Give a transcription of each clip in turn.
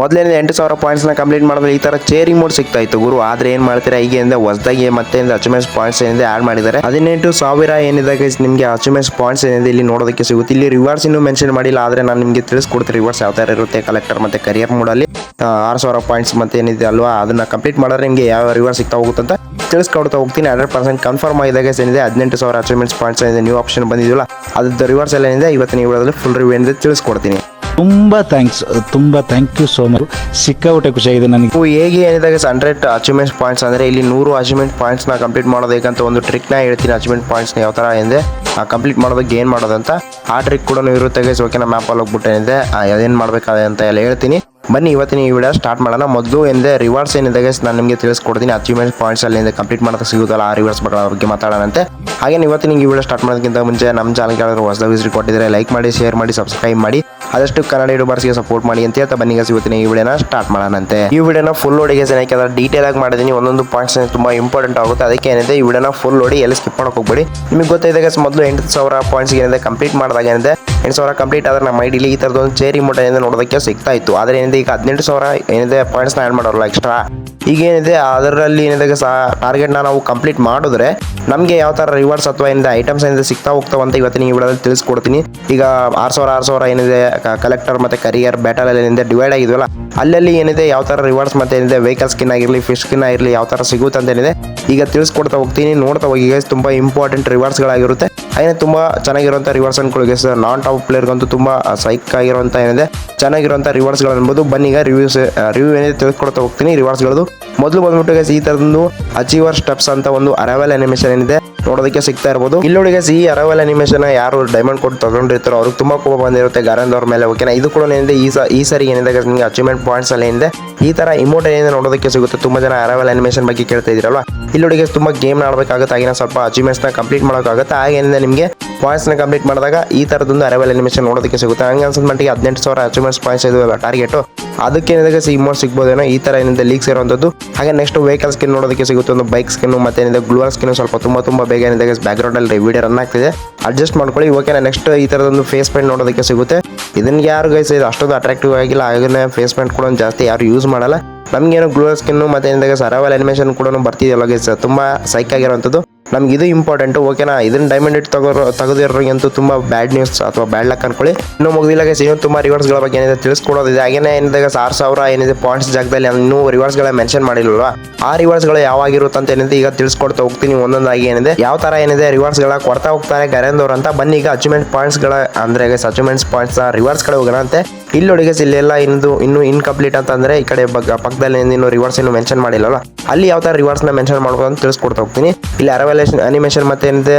ಮೊದಲೇನೆ ಎಂಟು ಸಾವಿರ ಪಾಯಿಂಟ್ಸ್ನ ಕಂಪ್ಲೀಟ್ ಮಾಡಿದ್ರೆ ಈ ತರ ಚೇರಿಂಗ್ ಮೋಡ್ ಸಿಗ್ತಾ ಇತ್ತು ಗುರು. ಆದ್ರೆ ಏನು ಮಾಡ್ತೀರಾ? ಈಗ ಏನಿದೆ ಹೊಸದಾಗಿ ಮತ್ತೆ ಅಚೀವ್ಮೆಂಟ್ಸ್ ಪಾಯಿಂಟ್ಸ್ ಏನಿದೆ ಆ್ಯಡ್ ಮಾಡಿದ್ದಾರೆ. ಹದಿನೆಂಟು ಸಾವಿರ ಏನಿದೆ ನಿಮಗೆ ಅಚೀವ್ಮೆಂಟ್ಸ್ ಪಾಯಿಂಟ್ಸ್ ಏನಿದೆ ಇಲ್ಲಿ ನೋಡೋದಕ್ಕೆ ಸಿಗುತ್ತೆ. ಇಲ್ಲಿ ರಿವಾರ್ಡ್ಸ್ ಇನ್ನೂ ಮೆನ್ಷನ್ ಮಾಡಿಲ್ಲ, ಆದ್ರೆ ನಾನು ನಿಮಗೆ ತಿಳಿಸ್ಕೊಡ್ತೀನಿ. ರಿವಾರ್ಡ್ಸ್ ಯಾವ ಥರ ಇರುತ್ತೆ? ಕಲೆಕ್ಟರ್ ಮತ್ತೆ ಕರಿಯರ್ ಮೋಡಲ್ಲಿ ಆರು ಸಾವಿರ ಪಾಯಿಂಟ್ಸ್ ಮತ್ತೆ ಏನಿದೆ ಅಲ್ವಾ? ಅದನ್ನ ಕಂಪ್ಲೀಟ್ ಮಾಡಿದ್ರೆ ನಿಮಗೆ ಯಾವ ರಿವಾರ್ಡ್ ಸಿಗ್ತಾ ಹೋಗುತ್ತೆ ಅಂತ ತಿಳಿಸ್ಕೊಡ್ತಾ ಹೋಗ್ತೀನಿ. ಹಂಡ್ರೆಡ್ ಪರ್ಸೆಂಟ್ ಕನ್ಫರ್ಮ್ ಆಗಿದೆ ಏನಿದೆ? ಹದಿನೆಂಟು ಸಾವಿರ ಅಚೀವ್ಮೆಂಟ್ಸ್ ಪಾಯಿಂಟ್ಸ್ ಏನಿದೆ? ನ್ಯೂ ಆಪ್ಷನ್ ಬಂದಿದ್ದಿಲ್ಲ ಅದ್ರ ರಿವಾರ್ಡ್ಸ್ ಎಲ್ಲ ಏನಿದೆ? ಇವತ್ತಿನ ವಿಡಿಯೋದಲ್ಲಿ ಫುಲ್ ರಿವ್ಯೂ ಏನಿದೆ ತಿಳಿಸ್ಕೊಡ್ತೀನಿ. ತುಂಬ ಥ್ಯಾಂಕ್ಸ್ ತುಂಬ ಥ್ಯಾಂಕ್ ಯು ಸೋ ಮಚ್ ಸಿಕ್ಕಾಪಟ್ಟೆ ಖುಷಿಯಾಗಿದೆ ನನಗೆ. ನೀವು ಹೇಗೆ ಏನಿದೆ ಹಂಡ್ರೆಡ್ ಅಚೀವ್ಮೆಂಟ್ ಪಾಯಿಂಟ್ಸ್ ಅಂದರೆ ಇಲ್ಲಿ ನೂರು ಅಚೀವ್ಮೆಂಟ್ ಪಾಯಿಂಟ್ಸ್ನ ಕಂಪ್ಲೀಟ್ ಮಾಡೋದೇಕಂತ ಒಂದು ಒಂದು ಟ್ರಿಕ್ನ ಹೇಳ್ತೀನಿ. ಅಚೀವ್ಮೆಂಟ್ ಪಾಯಿಂಟ್ಸ್ನ ಯಾವ ಥರ ಏನಿದೆ ಕಂಪ್ಲೀಟ್ ಮಾಡೋದಕ್ಕೆ ಏನು ಮಾಡೋದಂತ. ಆ ಟ್ರಿಕ್ ಕೂಡ ಇರುತ್ತೆ ಗೈಸ್ ಓಕೆನಾ ಮ್ಯಾಪಲ್ಲಿ ಹೋಗ್ಬಿಟ್ಟು ಏನಿದೆ ಅದೇನು ಮಾಡಬೇಕಾದ ಅಂತ ಎಲ್ಲ ಹೇಳ್ತೀನಿ. ಬನ್ನಿ, ಇವತ್ತಿನ ಈ ವಿಡಿಯೋ ಸ್ಟಾರ್ಟ್ ಮಾಡೋಣ. ಮೊದಲು ಎಂದೇ ರಿವಾರ್ಡ್ಸ್ ಏನಿದೆ ಗೈಸ್ ನಾನು ನಿಮಗೆ ತಿಳಿಸ್ಕೊಡ್ತೀನಿ. ಅಚೀವ್ಮೆಂಟ್ ಪಾಯಿಂಟ್ಸ್ ಅಲ್ಲಿ ಕಂಪ್ಲೀಟ್ ಮಾಡೋದಕ್ಕೆ ಸಿಗುತ್ತಲ್ಲ, ಆ ರಿವಾರ್ಡ್ಸ್ ಬಗ್ಗೆ ಮಾತಾಡೋಣಂತೆ. ಹಾಗೆ ಇವತ್ತಿನ ಈ ವಿಡಿಯೋ ಸ್ಟಾರ್ಟ್ ಮಾಡೋದಕ್ಕಿಂತ ಮುಂಚೆ ನಮ್ಮ ಚಾನಲ್ಗೆ ಯಾರಾದರೂ ಹೊಸದಾಗಿ ವಿಸಿಟ್ ಕೊಟ್ಟಿದ್ರೆ ಲೈಕ್ ಮಾಡಿ ಶೇರ್ ಮಾಡಿ ಸಬ್ಸ್ಕ್ರೈಬ್ ಮಾಡಿ. ಆದಷ್ಟು ಕನ್ನಡ ಯೂಟ್ಯೂಬರ್ಸ್ಗೆ ಸಪೋರ್ಟ್ ಮಾಡಿ ಅಂತ ಹೇಳ್ತಾ ಬನ್ನಿ ಇವತ್ತಿನ ಈ ವಿಡಿಯೋನ ಸ್ಟಾರ್ಟ್ ಮಾಡೋಣಂತೆ. ಈ ವಿಡಿಯೋನ ಫುಲ್ ಲೋಡಿಗೆ ಅದರ ಡೀಟೇಲ್ ಆಗಿ ಮಾಡಿದೀನಿ ಒಂದೊಂದು ಪಾಯಿಂಟ್ಸ್ ತುಂಬಾ ಇಂಪಾರ್ಟೆಂಟ್ ಆಗುತ್ತೆ. ಅದಕ್ಕೆ ಏನಿದೆ ಈ ವಿಡಿಯೋನ ಫುಲ್ ನೋಡಿ ಎಲ್ಲಿ ಸ್ಕಿಪ್ ಮಾಡಕ್ಕೆ ಹೋಗ್ಬೇಡಿ. ನಿಮಗೆ ಗೊತ್ತಿದೆ guys, ಮೊದಲು ಎಂಟು ಸಾವಿರ ಪಾಯಿಂಟ್ಸ್ ಏನಿದೆ ಕಂಪ್ಲೀಟ್ ಮಾಡಿದಾಗ ಏನಿದೆ ಎಂಟು ಸಾವಿರ ಕಂಪ್ಲೀಟ್ ಆದ್ರೆ ನಮ್ಮ ಐಡಿಲಿ ಈ ತರದ ಒಂದು ಚೇರಿ ಮೂಟ ಏನಿದೆ ನೋಡೋದಕ್ಕೆ ಸಿಗ್ತಾ ಇತ್ತು. ಆದರೆ ಏನಿದೆ ಈಗ ಹದಿನೆಂಟು ಸಾವಿರ ಏನಿದೆ ಪಾಯಿಂಟ್ಸ್ನ ಆ್ಯಡ್ ಮಾಡೋಲ್ಲ ಎಕ್ಸ್ಟ್ರಾ ಈಗ ಏನಿದೆ ಅದರಲ್ಲಿ ಏನಿದೆ ಟಾರ್ಗೆಟ್ನ ನಾವು ಕಂಪ್ಲೀಟ್ ಮಾಡಿದ್ರೆ ನಮಗೆ ಯಾವ ಥರ ರಿವಾರ್ಡ್ಸ್ ಅಥವಾ ಏನಿದೆ ಐಟಮ್ಸ್ ಏನಿದೆ ಸಿಗ್ತಾ ಹೋಗ್ತಾವ ಅಂತ ಇವತ್ತಿನ ಈ ವಿಡಿಯೋದಲ್ಲಿ ತಿಳಿಸ್ಕೊಡ್ತೀನಿ. ಈಗ ಆರು ಸಾವಿರ ಆರು ಸಾವಿರ ಏನಿದೆ ಕಲೆಕ್ಟರ್ ಮತ್ತೆ ಕರಿಯರ್ ಬ್ಯಾಟಲ್ ಏನಿದೆ ಡಿವೈಡ್ ಆಗಿದ್ವಲ್ಲ, ಅಲ್ಲಲ್ಲಿ ಏನಿದೆ ಯಾವ ಥರ ರಿವಾರ್ಡ್ಸ್ ಮತ್ತೆ ಏನಿದೆ ವೆಹಿಕಲ್ ಸ್ಕಿನ್ ಆಗಿರಲಿ ಫಿಶ್ ಸ್ಕಿನ್ ಆಗಿರಲಿ, ಯಾವ ಥರ ಸಿಗುತ್ತೆ ಅಂತ ಏನಿದೆ ಈಗ ತಿಳಿಸ್ಕೊಡ್ತಾ ಹೋಗ್ತೀನಿ, ನೋಡ್ತಾ ಹೋಗಿ. ತುಂಬಾ ಇಂಪಾರ್ಟೆಂಟ್ ರಿವಾರ್ಡ್ಸ್ಗಳಾಗಿರುತ್ತೆ ಹಾಗೆ ತುಂಬಾ ಚೆನ್ನಾಗಿರುವಂಥ ರಿವರ್ಸ್ ಅನ್ಕೊಳ್ಳಿ ಸರ್ ನಾನ್ ಟಾಪ್ ಪ್ಲೇಯರ್ಗಂತೂ ತುಂಬ ಸೈಕ್ ಆಗಿರುವಂತ ಏನಿದೆ ಚೆನ್ನಾಗಿರುವಂಥ ರಿವರ್ಸ್ಗಳು ಅನ್ಬೋದು ಬನ್ನಿ. ಈಗ ರಿವ್ಯೂಸ್ ರಿವ್ಯೂ ಏನಿದೆ ತಿಳಿಸ್ಕೊಡ್ತಾ ಹೋಗ್ತೀನಿ. ರಿವರ್ಸ್ಗಳದ್ದು ಮೊದಲು ಬಂದ್ಬಿಟ್ಟು ಗೈಸ್ ಈ ಥರದೊಂದು ಅಚೀವರ್ ಸ್ಟೆಪ್ಸ್ ಅಂತ ಒಂದು ಅರವಲ್ ಅನಿಮೇಷನ್ ಏನಿದೆ ನೋಡೋದಕ್ಕೆ ಸಿಗ್ತಾ ಇರ್ಬೋದು. ಇಲ್ಲಿ ಗೈಸ್ ಈ ಅರವಲ್ ಅನಿಮೇಷನ್ ಯಾರು ಡೈಮಂಡ್ ಕೊಟ್ಟು ತಗೊಂಡಿರ್ತಾರೋ ಅವ್ರಿಗೆ ತುಂಬಾ ಕೋಪ ಬಂದಿರುತ್ತೆ ಗಾರಂದ್ ಅವ್ರ ಮೇಲೆ. ಓಕೆನಾ ಇದು ಕೂಡ ಏನಿದೆ ಈ ಈ ಸರಿ ಏನಿದೆ ಗೈಸ್ ನಿಮಗೆ ಅಚೀವ್ಮೆಂಟ್ ಪಾಯಿಂಟ್ಸ್ ಅಲ್ಲಿ ಏನಿದೆ ಈ ತರ ಇಮೋಟ್ ಏನಿದೆ ನೋಡೋದಕ್ಕೆ ಸಿಗುತ್ತೆ. ತುಂಬಾ ಜನ ಅರವಲ್ ಅನಿಮೇಷನ್ ಬಗ್ಗೆ ಕೇಳ್ತಾ ಇದ್ರಲ್ವಾ guys, ತುಂಬಾ ಗೇಮ್ ಆಡಬೇಕಾಗುತ್ತೆ ಆಗಿನ ಸ್ವಲ್ಪ ಅಚೀವ್ಮೆಂಟ್ಸ್ನ ಕಂಪ್ಲೀಟ್ ಮಾಡೋಕ್ಕಾಗುತ್ತೆ. ಹಾಗೆ ಏನಿದೆ ನಿಮಗೆ ಪಾಯಿಂಟ್ಸ್ನ ಕಂಪ್ಲೀಟ್ ಮಾಡಿದಾಗ ಈ ಥರದೊಂದು ಅರವಲ್ ಅನಿಮೇಷನ್ ನೋಡೋದಕ್ಕೆ ಸಿಗುತ್ತೆ. ಹಂಗೆ ಅನ್ಸಿದ ಮಟ್ಟಿಗೆ ಹದಿನೆಂಟು ಸಾವಿರ ಅಚೀವ್ಮೆಂಟ್ಸ್ ಪಾಯಿಂಟ್ಸ್ ಇದು ಟಾರ್ಗೆಟ್ ಅದಕ್ಕೆ ಏನಿದೆ ಸಿ ಮೋರ್ ಸಿಗ್ಬೋದೇನೋ? ಈ ತರ ಏನಿದೆ ಲೀಕ್ಸ್ ಇರುವಂತದ್ದು ಹಾಗೆ ನೆಕ್ಸ್ಟ್ ವೆಹಿಕಲ್ ಸ್ಕಿನ್ ನೋಡೋದಕ್ಕೆ ಸಿಗುತ್ತೆ ಒಂದು ಬೈಕ್ ಸ್ಕಿನ್ ಮತ್ತೆ ಏನಿದೆ ಗ್ಲೂವರ್ ಸ್ಕಿನ್ ಸ್ವಲ್ಪ ತುಂಬಾ ತುಂಬಾ ಬೇಗ ಏನಿದೆ ಬ್ಯಾಕ್ ಗ್ರೌಂಡ್ ಅಲ್ಲಿ ವಿಡಿಯೋ ರನ್ ಆಗ್ತಿದೆ. ಅಡ್ಜಸ್ಟ್ ಮಾಡ್ಕೊಳ್ಳಿ. ಓಕೆನಾ ನೆಕ್ಸ್ಟ್ ಈ ತರದೊಂದು ಫೇಸ್ ಪೇಂಟ್ ನೋಡೋದಕ್ಕೆ ಸಿಗುತ್ತೆ. ಇದನ್ನ ಯಾರು ಗೈಸ್ ಇದು ಅಷ್ಟೊಂದು ಅಟ್ರಾಕ್ಟಿವ್ ಆಗಿಲ್ಲ. ಹಾಗೇ ಫೇಸ್ ಪೇಂಟ್ ಕೂಡ ಜಾಸ್ತಿ ಯಾರು ಯೂಸ್ ಮಾಡಲ್ಲ. ನಮಗೇನು ಗ್ಲೂವರ್ ಸ್ಕಿನ್ ಮತ್ತೆ ಏನಿದೆ ಸರವಲ್ ಅನಿಮೇಷನ್ ಕೂಡ ಬರ್ತಿದೆಯಲ್ಲ ಗೈಸ್ ತುಂಬಾ ಸೈಕ್ ಆಗಿರುವಂಥದ್ದು ನಮ್ಗೆ ಇದು ಇಂಪಾರ್ಟೆಂಟ್ ಓಕೆನಾ ಇದನ್ನ ಡೈಮಂಡ್ ಇಟ್ಟು ತಗೋರೋ ತೆಗೆದಿರೋರಿಗಂತೂ ತುಂಬಾ ಬ್ಯಾಡ್ ನ್ಯೂಸ್ ಅಥವಾ ಬ್ಯಾಡ್ ಲಕ್ ಅನ್ಕೊಳ್ಳಿ. ಇನ್ನೂ ಮುಗಿದಿಲ್ಲ ಗೈಸ್ ಇನ್ನೂ ತುಂಬಾ ರಿವಾರ್ಡ್ಸ್ಗಳ ಬಗ್ಗೆ ಏನಿದೆ ತಿಳಿಸ್ಕೊಡೋದಿದೆ. ಹಾಗೇನೆ ಏನಿದೆ ಆರು ಸಾವಿರ ಏನಿದೆ ಪಾಯಿಂಟ್ಸ್ ಜಾಗದಲ್ಲಿ ಇನ್ನೂ ರಿವಾರ್ಡ್ಸ್ಗಳ ಮೆನ್ಷನ್ ಮಾಡಿಲ್ವಾ ಆ ರಿವಾರ್ಡ್ಸ್ಗಳು ಯಾವಾಗಿರುತ್ತೆ ಅಂತ ಏನಿದೆ ಈಗ ತಿಳಿಸ್ಕೊಡ್ತಾ ಹೋಗ್ತೀನಿ. ಒಂದೊಂದಾಗಿ ಏನಿದೆ ಯಾವ ತರ ಏನಿದೆ ರಿವಾರ್ಡ್ಸ್ಗಳ ಕೊಡ್ತಾ ಹೋಗ್ತಾರೆ ಗರೇಂದ್ರ ಅಂತ. ಬನ್ನಿ ಈಗ ಅಚೀವ್ಮೆಂಟ್ ಪಾಯಿಂಟ್ಸ್ಗಳ ಅಂದ್ರೆ ಅಚೀವ್ಮೆಂಟ್ಸ್ ಪಾಯಿಂಟ್ಸ್ ರಿವಾರ್ಡ್ಸ್ ಕಡೆ ಹೋಗೋಣ ಅಂತೆ. ಇಲ್ಲಿ guys, ಇಲ್ಲೆಲ್ಲ ಇನ್ನು ಇನ್ನು ಇನ್ಕಂಪ್ಲೀಟ್ ಅಂತಂದ್ರೆ ಈ ಕಡೆ ಪಕ್ಕದಲ್ಲಿ ಇನ್ನು ರಿವಾರ್ಡ್ಸ್ ಏನು ಮೆನ್ಷನ್ ಮಾಡಿಲ್ಲಲ್ಲ ಅಲ್ಲಿ ಯಾವ ತರ ರಿವಾರ್ಡ್ಸ್ನ ಮೆನ್ಷನ್ ಮಾಡ್ಬೋದು ಅಂತ ತಿಳಿಸ್ಕೊಡ್ತಾ ಹೋಗ್ತೀನಿ. ಇಲ್ಲಿ ಅರವಲೇಷನ್ ಅನಿಮೇಷನ್ ಮತ್ತೆ ಏನಿದೆ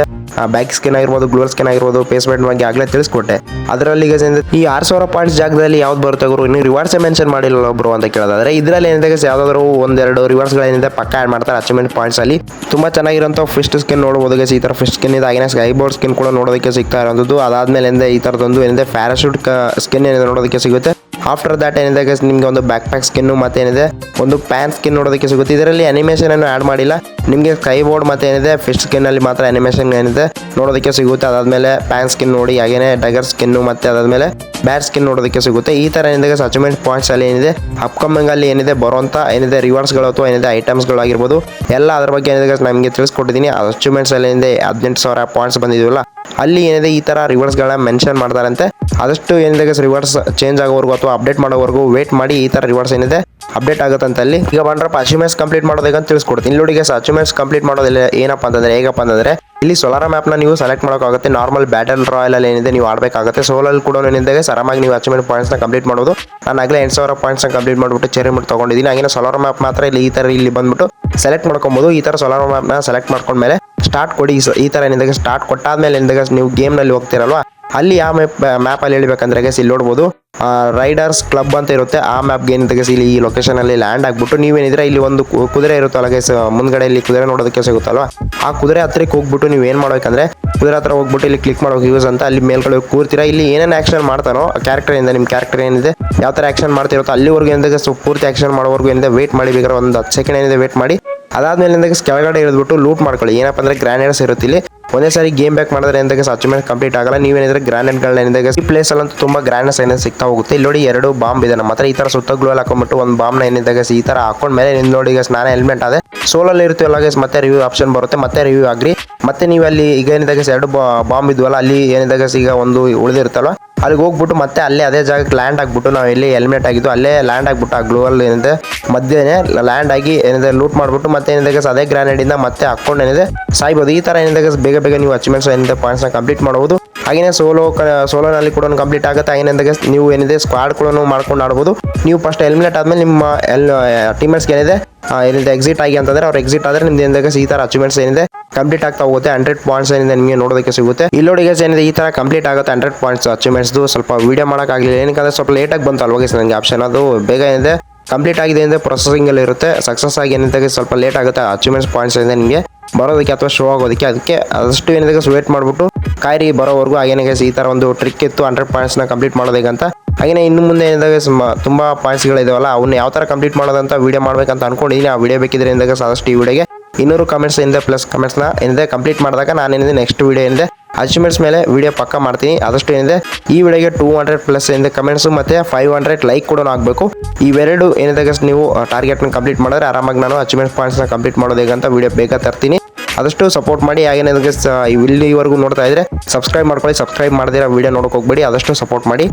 ಬ್ಯಾಕ್ ಸ್ಕಿನ್ ಆಗಿರ್ಬೋದು ಗ್ಲೋರ್ ಸ್ಕಿನ್ ಆಗಿರ್ಬೋದು ಪೇಸ್ಮೆಂಟ್ ಬಗ್ಗೆ ಆಗಲೇ ತಿಳಿಸ್ಕೊಟ್ಟೆ. ಅದರಲ್ಲಿ ಈಗ ಈ ಆರು ಸಾವಿರ ಪಾಯಿಂಟ್ಸ್ ಜಾಗದಲ್ಲಿ ಯಾವ್ದು ಬರುತ್ತೆ ಗುರು? ಇನ್ನು ರಿವಾರ್ಡ್ಸ್ ಮೆನ್ಷನ್ ಮಾಡಿಲ್ಲ ಒಬ್ರು ಅಂತ ಕೇಳೋದಾದ್ರೆ, ಇದರಲ್ಲಿ ಏನಿದೆ ಯಾವ್ದಾದ್ರು ಒಂದೆರಡು ರಿವಾರ್ಡ್ಸ್ ಏನಿದೆ ಪಕ್ಕ ಆ್ಯಡ್ ಮಾಡ್ತಾರೆ ಅಚೀವ್ಮೆಂಟ್ ಪಾಯಿಂಟ್ಸ್ ಅಲ್ಲಿ. ತುಂಬಾ ಚೆನ್ನಾಗಿರುವಂತಹ ಫಿಸ್ಟ್ ಸ್ಕಿನ್ ನೋಡಬಹುದು. ಈ ತರ ಫಿಸ್ಟ್ ಸ್ಕಿನ್ ಇದೆ. ಆಗಿನ ಸ್ಕೈ ಬೋರ್ಡ್ ಸ್ಕಿನ್ ಕೂಡ ನೋಡೋದಕ್ಕೆ ಸಿಗ್ತಾ ಇರೋದು ಅದಾದ್ಮೇಲೆ ಏನಿದೆ, ಈ ತರದೊಂದು ಏನಿದೆ ಪ್ಯಾರಾಶೂಟ್ ಸ್ಕಿನ್ ಏನಿದೆ ನೋಡೋದಕ್ಕೆ ಸಿಗುತ್ತೆ. ಆಫ್ಟರ್ ದಟ್ ಏನಿದೆ ಗೈಸ್ ನಿಮ್ಗೆ ಒಂದು ಬ್ಯಾಕ್ ಪ್ಯಾಕ್ ಸ್ಕಿನ್ ಮತ್ತೆ ಏನಿದೆ ಒಂದು ಪ್ಯಾನ್ ಸ್ಕಿನ್ ನೋಡೋದಕ್ಕೆ ಸಿಗುತ್ತೆ. ಇದರಲ್ಲಿ ಅನಿಮೇಷನ್ ಅನ್ನು ಆಡ್ ಮಾಡಿಲ್ಲ. ನಿಮಗೆ ಸ್ಕೈ ಬೋರ್ಡ್ ಮತ್ತೆ ಏನಿದೆ ಫಿಶ್ ಸ್ಕಿನ್ ಅಲ್ಲಿ ಮಾತ್ರ ಅನಿಮೇಷನ್ ಏನಿದೆ ನೋಡೋದಕ್ಕೆ ಸಿಗುತ್ತೆ. ಅದಾದ್ಮೇಲೆ ಪ್ಯಾನ್ ಸ್ಕಿನ್ ನೋಡಿ, ಹಾಗೇನೆ ಡಗರ್ ಸ್ಕಿನ್ ಮತ್ತೆ ಅದಾದ್ಮೇಲೆ ಬ್ಯಾಟ್ ಸ್ಕಿನ್ ನೋಡೋದಕ್ಕೆ ಸಿಗುತ್ತೆ. ಈ ತರ ಏನಿದೆ ಅಚೀವ್ಮೆಂಟ್ ಪಾಯಿಂಟ್ಸ್ ಅಲ್ಲಿ ಏನಿದೆ ಅಪ್ಕಮಿಂಗ್ ಅಲ್ಲಿ ಏನಿದೆ, ಬರುವಂತ ಏನಿದೆ ರಿವಾರ್ಡ್ಸ್ಗಳು ಅಥವಾ ಏನಿದೆ ಐಟಮ್ಸ್ಗಳು ಆಗಿರ್ಬೋದು, ಎಲ್ಲ ಅದ್ರ ಬಗ್ಗೆ ಏನಿದೆ ನಮಗೆ ತಿಳಿಸ್ಕೊಟ್ಟಿದ್ದೀನಿ ಅಚೀವ್ಮೆಂಟ್ಸ್ ಅಲ್ಲಿ ಏನಿದೆ, ಹದಿನೆಂಟು ಸಾವಿರ ಪಾಯಿಂಟ್ಸ್ ಬಂದಿದ್ವಲ್ಲ, ಅಲ್ಲಿ ಏನಿದೆ, ಈ ತರ ರಿವಾರ್ಡ್ಸ್ಗಳನ್ನ ಮೆನ್ಷನ್ ಮಾಡ್ತಾರಂತೆ ಆದಷ್ಟು ಏನಿದೆ ರಿವರ್ಸ್ ಚೇಂಜ್ ಆಗೋವರೆಗೂ ಅಥವಾ ಅಪ್ಡೇಟ್ ಮಾಡೋವರೆಗೂ ವೇಟ್ ಮಾಡಿ ಈ ತರ ರಿವರ್ಸ್ ಏನಿದೆ ಅಪ್ಡೇಟ್ ಆಗುತ್ತೆ ಅಂತ ಅಲ್ಲಿ ಈಗ ಬಂದ್ರಪ್ಪ ಅಚೀವ್ಮೆಂಟ್ಸ್ ಕಂಪ್ಲೀಟ್ ಮಾಡೋದಕ್ಕೆ ತಿಳಿಸ್ಕೊಡ್ತೀನಿ. ಇಲ್ಲಿ ನೋಡಿ ಅಚೀವ್ಮೆಂಟ್ಸ್ ಕಂಪ್ಲೀಟ್ ಮಾಡೋದಿಲ್ಲ ಏನಪ್ಪ ಅಂತಂದ್ರೆ, ಹೇಗಪ್ಪ ಅಂತಂದ್ರೆ, ಇಲ್ಲಿ ಸೋಲಾರ ಮ್ಯಾಪ್ನ ನೀವು ಸೆಲೆಕ್ಟ್ ಮಾಡೋಕ್ಕಾಗುತ್ತೆ. ನಾರ್ಮಲ್ ಬ್ಯಾಟಲ್ ರಾಯಲ್ ಅಲ್ಲಿ ಏನಿದೆ, ನೀವು ಆಡಬೇಕಾಗುತ್ತೆ. ಸೋಲಲ್ಲಿ ಕೂಡ ಏನಿದೆ ಆರಾಮಾಗಿ ನೀವು ಅಚೀವ್ಮೆಂಟ್ ಪಾಯಿಂಟ್ಸ್ನ ಕಂಪ್ಲೀಟ್ ಮಾಡೋದು ನಾನು ಆಗಲೇ ಎಂಟು ಸಾವಿರ ಪಾಯಿಂಟ್ಸ್ನ ಕಂಪ್ಲೀಟ್ ಮಾಡಿಬಿಟ್ಟು ಚೆರಿ ಮಾಡಿ ತೊಗೊಂಡಿದ್ದೀನಿ. ಹಾಗೆ ಸೋಲಾರ್ ಮ್ಯಾಪ್ ಮಾತ್ರ ಇಲ್ಲಿ ಈ ಥರ ಇಲ್ಲಿ ಬಂದ್ಬಿಟ್ಟು ಸೆಲೆಕ್ಟ್ ಮಾಡ್ಕೊಬೋದು. ಈ ಥರ ಸೋಲಾರ್ ಮ್ಯಾಪ್ನ ಸೆಲೆಕ್ಟ್ ಮಾಡ್ಕೊಂಡ್ಮೇಲೆ ಸ್ಟಾರ್ಟ್ ಕೊಡಿ. ಈ ಥರ ಏನಿದೆ ಸ್ಟಾರ್ಟ್ ಕೊಟ್ಟಾದ್ಮೇಲೆ ಏನಿದೆ ನೀವು ಗೇಮ್ನಲ್ಲಿ ಹೋಗ್ತಿರಲ್ವಾ? ಅಲ್ಲಿ ಆ ಮ್ಯಾಪ್ ಅಲ್ಲಿ ಹೇಳಬೇಕಂದ್ರೆ ಗೈಸ್ ಇಲ್ಲಿ ನೋಡ್ಬೋದು ರೈಡರ್ಸ್ ಕ್ಲಬ್ ಅಂತ ಇರುತ್ತೆ. ಆ ಮ್ಯಾಪ್ಗೆ ಏನಿದೆ ಗೈಸ್ ಇಲ್ಲಿ ಈ ಲೊಕೇಶನ್ ಅಲ್ಲಿ ಲ್ಯಾಂಡ್ ಆಗ್ಬಿಟ್ಟು ನೀವೇನಿದ್ರೆ ಇಲ್ಲಿ ಒಂದು ಕುದುರೆ ಇರುತ್ತಲ್ಲ ಗೈಸ್ ಮುಂದ್ಗಡೆ ಇಲ್ಲಿ ಕುದುರೆ ನೋಡೋದಕ್ಕೆ ಸಿಗುತ್ತಲ್ವಾ? ಆ ಕುದುರೆ ಹತ್ರಕ್ಕೆ ಹೋಗ್ಬಿಟ್ಟು ನೀವು ಏನು ಮಾಡ್ಬೇಕಂದ್ರೆ ಕುದುರೆ ಹತ್ರ ಹೋಗ್ಬಿಟ್ಟು ಇಲ್ಲಿ ಕ್ಲಿಕ್ ಮಾಡೋಕೆ ಯೂಸ್ ಅಂತ ಅಲ್ಲಿ ಮೇಲ್ಗಡೆ ಕೂರ್ತೀರಾ? ಇಲ್ಲಿ ಏನೇನು ಆಕ್ಷನ್ ಮಾಡ್ತಾನೋ ಕ್ಯಾರೆಕ್ಟರ್ ಇಂದ ನಿಮ್ಮ ಕ್ಯಾರೆಕ್ಟರ್ ಏನಿದೆ, ಯಾವ ಥರ ಆಕ್ಷನ್ ಮಾಡ್ತಿರುತ್ತೋ, ಅಲ್ಲಿವರೆಗೂ ಏನಿದೆ ಸೊ ಪೂರ್ತಿ ಆಕ್ಷನ್ ಮಾಡೋವರೆಗೂ ಏನಿದೆ ವೇಟ್ ಮಾಡಿ ಬೇಕಾದ್ರೆ ಒಂದು ಹತ್ತು ಸೆಕೆಂಡ್ ಏನಿದೆ ವೇಟ್ ಮಾಡಿ. ಅದಾದ್ಮೇಲೆ ಕೆಳಗಡೆ ಇಳಿದ್ಬಿಟ್ಟು ಲೂಟ್ ಮಾಡ್ಕೊಳ್ಳಿ. ಏನಪ್ಪ ಅಂದ್ರೆ ಗ್ರಾನೇಡ್ಸ್ ಇರುತ್ತೆ ಇಲ್ಲಿ. ಒಂದೇ ಸಾರಿ ಗೇಮ್ ಬ್ಯಾಕ್ ಮಾಡಿದ್ರೆ ಎಂದಾಗ ಅಚೀವ್ಮೆಂಟ್ ಕಂಪ್ಲೀಟ್ ಆಗಲ್ಲ. ನೀವೇನಿದ್ರೆ ಗ್ರಾನೆಟ್ಗಳನ್ನ ಈ ಪ್ಲೇಸ್ ಅಲ್ಲಂತೂ ತುಂಬಾ ಗ್ರಾಂಡ್ನೆಸ್ ಸೈನ್ ಸಿಗ್ತಾ ಹೋಗುತ್ತೆ. ಇಲ್ಲಿ ನೋಡಿ ಎರಡು ಬಾಂಬ್ ಇದೆ. ನಮ್ಮ ಹತ್ರ ಈ ತರ ಸುತ್ತ ಗ್ಲೋ ಹಾಕೊಂಡ್ಬಿಟ್ಟು ಒಂದು ಬಾಂಬ್ನ ಏನಿದೆ guys, ಈ ತರ ಹಾಕೊಂಡ್ ಮೇಲೆ ನಿಂದು ನೋಡಿ ಈಗ ನಾನೇ ಹೆಲ್ಮೆಟ್ ಅದೇ ಸೋಲಲ್ಲಿ ಇರ್ತೀವಲ್ಲ guys, ಮತ್ತೆ ರಿವ್ಯೂ ಆಪ್ಷನ್ ಬರುತ್ತೆ ಮತ್ತೆ ರಿವ್ಯೂ ಆಗ್ರಿ ಮತ್ತೆ ನೀವು ಅಲ್ಲಿ ಈಗ ಏನಿದಾಗ ಎರಡು ಬಾಂಬ್ ಇದ್ವಲ್ಲ ಅಲ್ಲಿ ಏನಿದಾಗ ಈಗ ಒಂದು ಉಳಿದಿರ್ತಲ್ಲ ಅಲ್ಲಿಗೆ ಹೋಗ್ಬಿಟ್ಟು ಮತ್ತೆ ಅಲ್ಲೇ ಅದೇ ಜಾಗಕ್ಕೆ ಲ್ಯಾಂಡ್ ಆಗ್ಬಿಟ್ಟು ನಾವು ಇಲ್ಲಿ ಹೆಲ್ಮೆಟ್ ಆಗಿದ್ದು ಅಲ್ಲೇ ಲ್ಯಾಂಡ್ ಆಗ್ಬಿಟ್ಟು ಆ ಗ್ಲೂವಲ್ ಏನಿದೆ ಮಧ್ಯೆ ಲ್ಯಾಂಡ್ ಆಗಿ ಏನಿದೆ ಲೂಟ್ ಮಾಡ್ಬಿಟ್ಟು ಮತ್ತೆ ಏನಿದೆ guys, ಅದೇ ಗ್ರಾನೇಡ್ ಇಂದ ಮತ್ತೆ ಹಾಕೊಂಡು ಏನಿದೆ ಸಾಯ್ಬೋದು. ಈ ತರ ಏನಿದೆ ಬೇಗ ಬೇಗ ನೀವು ಅಚೀವ್ಮೆಂಟ್ಸ್ ಏನಿದೆ ಪಾಯಿಂಟ್ಸ್ನ ಕಂಪ್ಲೀಟ್ ಮಾಡಬಹುದು ಹಾಗೇನೆ ಸೋಲೋ ಸೋಲೋನಲ್ಲಿ ಕೂಡ ಕಂಪ್ಲೀಟ್ ಆಗುತ್ತೆ. ಹಾಗೇನೆ ನೀವು ಏನಿದೆ ಸ್ಕ್ವಾಡ್ ಕೂಡ ಮಾಡ್ಕೊಂಡು ಆಡ್ಬೋದು. ನೀವು ಫಸ್ಟ್ ಹೆಲ್ಮೆಟ್ ಆದ್ಮೇಲೆ ನಿಮ್ಮ ಎಲ್ ಏನಿದೆ ಏನಿದೆ ಎಕ್ಸಿಟ್ ಆಗಿ ಅಂತಂದ್ರೆ ಅವ್ರು ಎಕ್ಸಿಟ್ ಆದ್ರೆ ನಿಮ್ದು ಏನಿದೆ ಈ ತರ ಅಚೀವ್ಮೆಂಟ್ಸ್ ಏನಿದೆ ಕಂಪ್ಲೀಟ್ ಆಗ್ತಾ ಹೋಗುತ್ತೆ. ಹಂಡ್ರೆಡ್ ಪಾಯಿಂಟ್ಸ್ ಏನಿದೆ ನಿಮಗೆ ನೋಡೋದಕ್ಕೆ ಸಿಗುತ್ತೆ. ಇಲ್ಲಿ ನೋಡಿ guys, ಏನಿದೆ ಈ ತರ ಕಂಪ್ಲೀಟ್ ಆಗುತ್ತೆ ಹಂಡ್ರೆಡ್ ಪಾಯಿಂಟ್ಸ್ ಅಚೀವ್ಮೆಂಟ್ಸ್ ಸ್ವಲ್ಪ ವಿಡಿಯೋ ಮಾಡೋಕ್ಕಾಗಲಿಲ್ಲ. ಏನಕ್ಕಂದ್ರೆ ಸ್ವಲ್ಪ ಲೇಟಾಗಿ ಬಂತು ಅಲ್ವಾ ಗೇಸ್ ನನಗೆ ಆಪ್ಷನ್ ಅದು. ಬೇಗ ಏನಿದೆ ಕಂಪ್ಲೀಟ್ ಆಗಿದೆ ಅಂದರೆ ಪ್ರೊಸೆಸಿಂಗ್ ಅಲ್ಲಿ ಇರುತ್ತೆ. ಸಕ್ಸಸ್ ಆಗಿ ಏನಿದೆ ಸ್ವಲ್ಪ ಲೇಟ್ ಆಗುತ್ತೆ ಅಚೀವ್ಮೆಂಟ್ಸ್ ಪಾಯಿಂಟ್ಸ್ ಏನಿದೆ ನಿಮಗೆ. ಬರೋದಕ್ಕೆ ಅಥವಾ ಶೋ ಆಗೋದಕ್ಕೆ ಅದಕ್ಕೆ ಅದಷ್ಟು ಏನಿದೆ ವೇಟ್ ಮಾಡಿಬಿಟ್ಟು ಕಾಯಿರಿ, ಬರೋವರೆಗೂ ಹಾಗೇನೆ ಗೈಸ್ ಈ ತರ ಒಂದು ಟ್ರಿಕ್ ಇತ್ತು ಹಂಡ್ರೆಡ್ ಪಾಯಿಂಟ್ಸ್ನ ಕಂಪ್ಲೀಟ್ ಮಾಡೋದಕ್ಕೆ ಅಂತ. ಹಾಗೇನೆ ಇನ್ನು ಮುಂದೆ ಏನಿದೆ ತುಂಬ ಪಾಯಿಂಟ್ಸ್ಗಳಿದಾವಲ್ಲ ಅವನ್ನ ಯಾವ ತರ ಕಂಪ್ಲೀಟ್ ಮಾಡೋದಂತ ವೀಡಿಯೋ ಮಾಡಬೇಕಂತ ಅನ್ಕೊಂಡಿದ್ದೀನಿ ಆ ವಿಡಿಯೋ ಬೇಕಿದ್ರೆ ಏನಿದೆ ಸಾಧಷ್ಟು ಈ ವಿಡಿಯೋಗೆ ಇನ್ನೂರು ಕಮೆಂಟ್ಸ್ ಇಂದ ಪ್ಲಸ್ ಕಮೆಂಟ್ಸ್ನ ಏನಿದೆ ಕಂಪ್ಲೀಟ್ ಮಾಡಿದಾಗ ನಾನು ಏನಿದೆ ನೆಕ್ಸ್ಟ್ ವಿಡಿಯೋ ಏನಿದೆ ಅಚೀವ್ಮೆಂಟ್ಸ್ ಮೇಲೆ ವಿಡಿಯೋ ಪಕ್ಕ ಮಾಡ್ತೀನಿ. ಆದಷ್ಟು ಏನಿದೆ, ಈ ವಿಡಿಯೋಗೆ ಟೂ ಹಂಡ್ರೆಡ್ ಪ್ಲಸ್ ಏನಿದೆ ಕಮೆಂಟ್ಸು ಮತ್ತೆ ಫೈವ್ ಹಂಡ್ರೆಡ್ ಲೈಕ್ ಕೂಡ ಆಗಬೇಕು. ಇವೆರಡು ಏನಿದೆ ನೀವು ಟಾರ್ಗೆಟ್ನ ಕಂಪ್ಲೀಟ್ ಮಾಡಿದ್ರೆ ಆರಾಮಾಗಿ ನಾನು ಅಚೀವ್ಮೆಂಟ್ ಪಾಯಿಂಟ್ಸ್ನ ಕಂಪ್ಲೀಟ್ ಮಾಡೋದು ವೀಡಿಯೋ ವಿಡಿಯೋ ಬೇಗ ತರ್ತೀನಿ. ಆದಷ್ಟು ಸಪೋರ್ಟ್ ಮಾಡಿ ಹಾಗೆ ನನಗೆ ಇಲ್ಲಿವರೆಗೂ ನೋಡ್ತಾ ಇದ್ರೆ ಸಬ್ಸ್ಕ್ರೈಬ್ ಮಾಡ್ಕೊಳ್ಳಿ ಸಬ್ಸ್ಕ್ರೈಬ್ ಮಾಡಿದ್ರೆ ವಿಡಿಯೋ ನೋಡೋಕೆ ಹೋಗ್ಬೇಡಿ, ಆದಷ್ಟು ಸಪೋರ್ಟ್ ಮಾಡಿ.